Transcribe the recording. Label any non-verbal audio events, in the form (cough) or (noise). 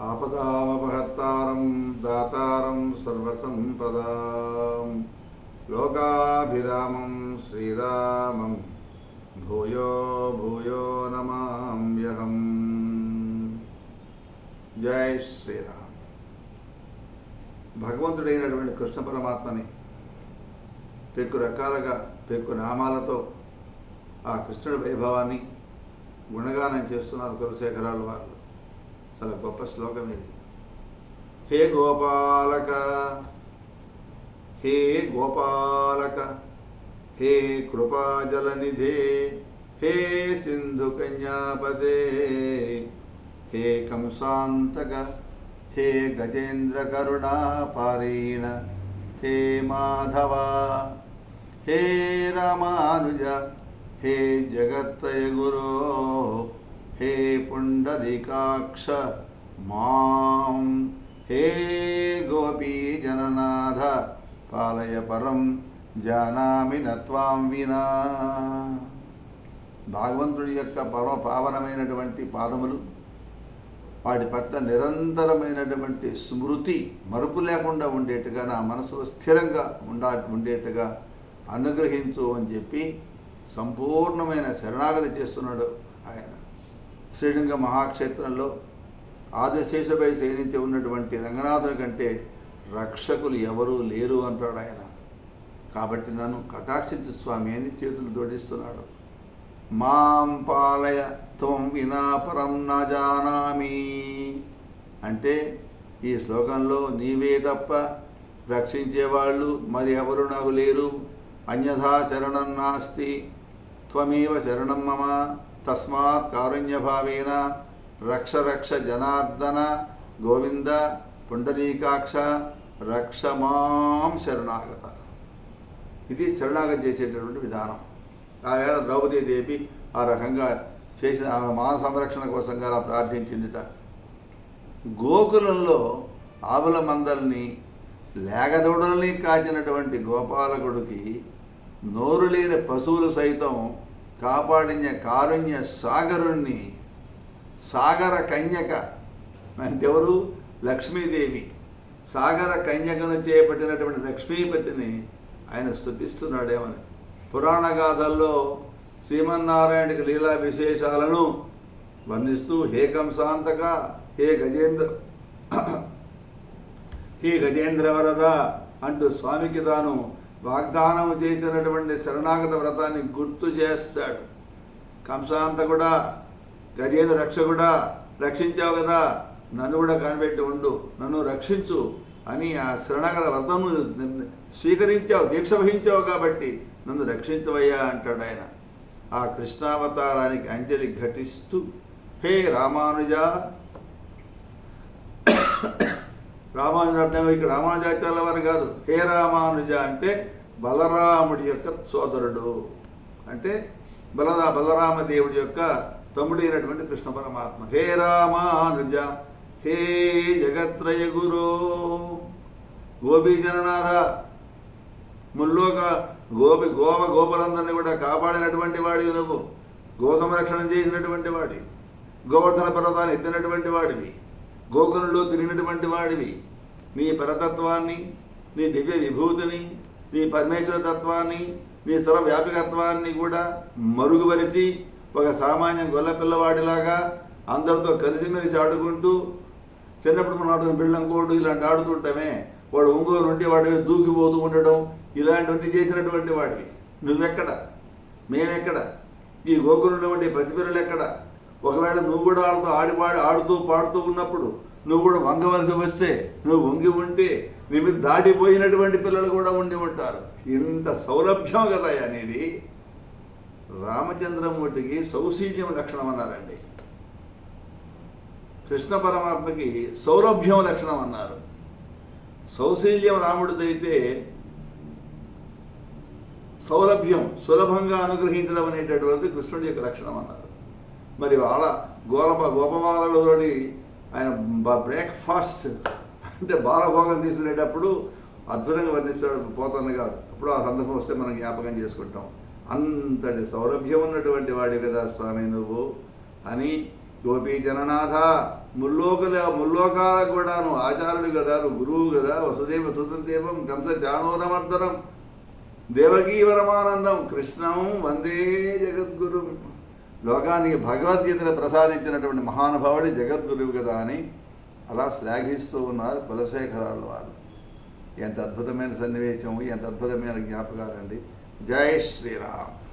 ఆపదామపహత్తారం దాతారం సర్వసంపదాం. లోకాభిరామం శ్రీరామం భూయో భూయో నమామ్యహం. జై శ్రీరామ్. భగవంతుడైనటువంటి కృష్ణ పరమాత్మని పెక్కు రకాలుగా పెక్కు నామాలతో ఆ కృష్ణుడి వైభవాన్ని గుణగానం చేస్తున్నారు కులశేఖరాలు వారు చాలా గొప్ప శ్లోకం ఇది. హే గోపాలక హే గోపాలక హే కృపాజలనిధే హే సింధు కన్యాపదే హే కంసాంతక హే గజేంద్ర కరుణా హే మాధవ హే రామానుజ హే జగత్తయ గురో హే పుండరీకాక్ష మాం. హే గోపీ జననాథ పాలయ పరం జానామి నత్వాం వినా భాగవంతుడి యొక్క పరమ పావనమైనటువంటి పాదములు వాటి పట్ల నిరంతరమైనటువంటి స్మృతి మరుపు లేకుండా ఉండేట్టుగా నా మనసులో స్థిరంగా ఉండా ఉండేట్టుగా అనుగ్రహించు అని చెప్పి సంపూర్ణమైన శరణాగతి చేస్తున్నాడు ఆయన. శ్రీలింగ మహాక్షేత్రంలో ఆదిశేషపై సేనించి ఉన్నటువంటి రంగనాథుని కంటే రక్షకులు ఎవరూ లేరు అంటాడు ఆయన. కాబట్టి నన్ను కటాక్షించు స్వామి అని చేతులు జోడిస్తున్నాడు. మాం పాలయ త్వం వినాపరం నా జానామి. అంటే ఈ శ్లోకంలో నీవే తప్ప రక్షించేవాళ్ళు మరి ఎవరు నాకు లేరు? అన్యథా శరణం నాస్తి. త్వమేవ శరణం మమ. తస్మాత్ కారుణ్యభావేన రక్ష రక్ష జనార్దన గోవింద పుండరీకాక్ష రక్ష మాం శరణాగత. ఇది శరణాగతి చేసేటటువంటి విధానం. ఆవేళ వేళ ద్రౌపదీదేవి ఆ రకంగా చేసిన ఆమె మాన సంరక్షణ కోసంగా అలా ప్రార్థించిందిట. గోకులంలో ఆవుల మందల్ని లేగదూడల్ని కాచినటువంటి గోపాలకుడికి నోరు లేని పశువులు సైతం కాపాడిన కారుణ్య సాగరుణ్ణి సాగర కన్యక. అంటే ఎవరు? లక్ష్మీదేవి. సాగర కన్యకను చేపట్టినటువంటి లక్ష్మీపతిని ఆయన స్థుతిస్తున్నాడేమని పురాణ గాథల్లో శ్రీమన్నారాయణకి లీలా విశేషాలను వర్ణిస్తూ హే కంసాంతక హే గజేంద్ర (clears throat) హే గజేంద్ర వరద అంటూ స్వామికి తాను వాగ్దానం చేసినటువంటి శరణాగత వ్రతాన్ని గుర్తు చేస్తాడు. కంసాంత కూడా గజేంద్ర రక్ష కూడా రక్షించావు కదా నన్ను కూడా కనిపెట్టి ఉండు నన్ను రక్షించు అని ఆ శరణాగత వ్రతము స్వీకరించావు దీక్ష వహించావు కాబట్టి నన్ను రక్షించవయ్యా అంటాడు ఆయన. ఆ కృష్ణావతారానికి అంజలి ఘటిస్తూ హే రామానుజ రామానుజ ఇక్కడ రామానుజాచార్యుల వారు కాదు. హే రామానుజ అంటే బలరాముడి యొక్క సోదరుడు. అంటే బలరా బలరామదేవుడి యొక్క తమ్ముడైనటువంటి కృష్ణ పరమాత్మ. హే రామానుజ హే జగత్రయ గురు. గోపీ జననాథ ముల్లోక గోపి గోప గోపలందరినీ కూడా కాపాడినటువంటి వాడివి నువ్వు. గో సంరక్షణ చేసినటువంటి వాడివి. గోవర్ధన పర్వతాన్ని ఎత్తినటువంటి వాడివి. గోకులంలో తిరిగినటువంటి వాడివి. నీ పరతత్వాన్ని నీ దివ్య విభూతిని నీ పరమేశ్వర తత్వాన్ని నీ సర్వవ్యాపికత్వాన్ని కూడా మరుగుపరిచి ఒక సామాన్య గొల్ల పిల్లవాడిలాగా అందరితో కలిసిమెలిసి ఆడుకుంటూ చిన్నప్పుడు మనం ఆడుతున్న బిళ్ళం కోడు ఇలాంటి ఆడుతుంటామే. వాడు ఒంగోలు ఉంటే వాడి మీద దూకిపోతూ ఉండడం ఇలాంటివన్నీ చేసినటువంటి వాడివి. నువ్వెక్కడ? మేమెక్కడ? ఈ గోకులంలో ఉండే పసిపిల్లలు ఎక్కడ ఒకవేళ నువ్వు కూడా వాళ్ళతో ఆడిపాడి ఆడుతూ పాడుతూ ఉన్నప్పుడు నువ్వు కూడా వంగవలసి వస్తే నువ్వు వంగి ఉంటే నీ మీద దాటిపోయినటువంటి పిల్లలు కూడా ఉండి ఉంటారు. ఇంత సౌలభ్యం కదా అనేది రామచంద్రమూర్తికి సౌశీల్యం లక్షణం అన్నారండి. కృష్ణ పరమాత్మకి సౌలభ్యం లక్షణం అన్నారు. సౌశీల్యం రాముడిదైతే సౌలభ్యం సులభంగా అనుగ్రహించడం అనేటటువంటి కృష్ణుడి యొక్క లక్షణం అన్నారు. మరి వాళ్ళ గోలప గోపబాలలోని ఆయన బ్రేక్ఫాస్ట్ అంటే బాలభోగం తీసుకునేటప్పుడు అద్భుతంగా వర్ణిస్తాడు పోతన్న గారు. అప్పుడు ఆ సందర్భం వస్తే మనం జ్ఞాపకం చేసుకుంటాం. అంతటి సౌలభ్యం ఉన్నటువంటి వాడి కదా స్వామి నువ్వు అని గోపీ జననాథ ముల్లోకల ముల్లోకాలకు కూడా నువ్వు ఆచార్యుడు కదా నువ్వు గురువు కదా వసుదేవ సుతదేవం కంస చాణోరమర్దనం దేవకీవరమానందం కృష్ణం వందే జగద్గురు. లోకానికి భగవద్గీతను ప్రసాదించినటువంటి మహానుభావుడి జగద్గురువు కదా అని అలా శ్లాఘిస్తూ ఉన్నారు కులశేఖరాల వారు. ఎంత అద్భుతమైన సన్నివేశం ఎంత అద్భుతమైన జ్ఞాపకాలండి. జై శ్రీరామ్.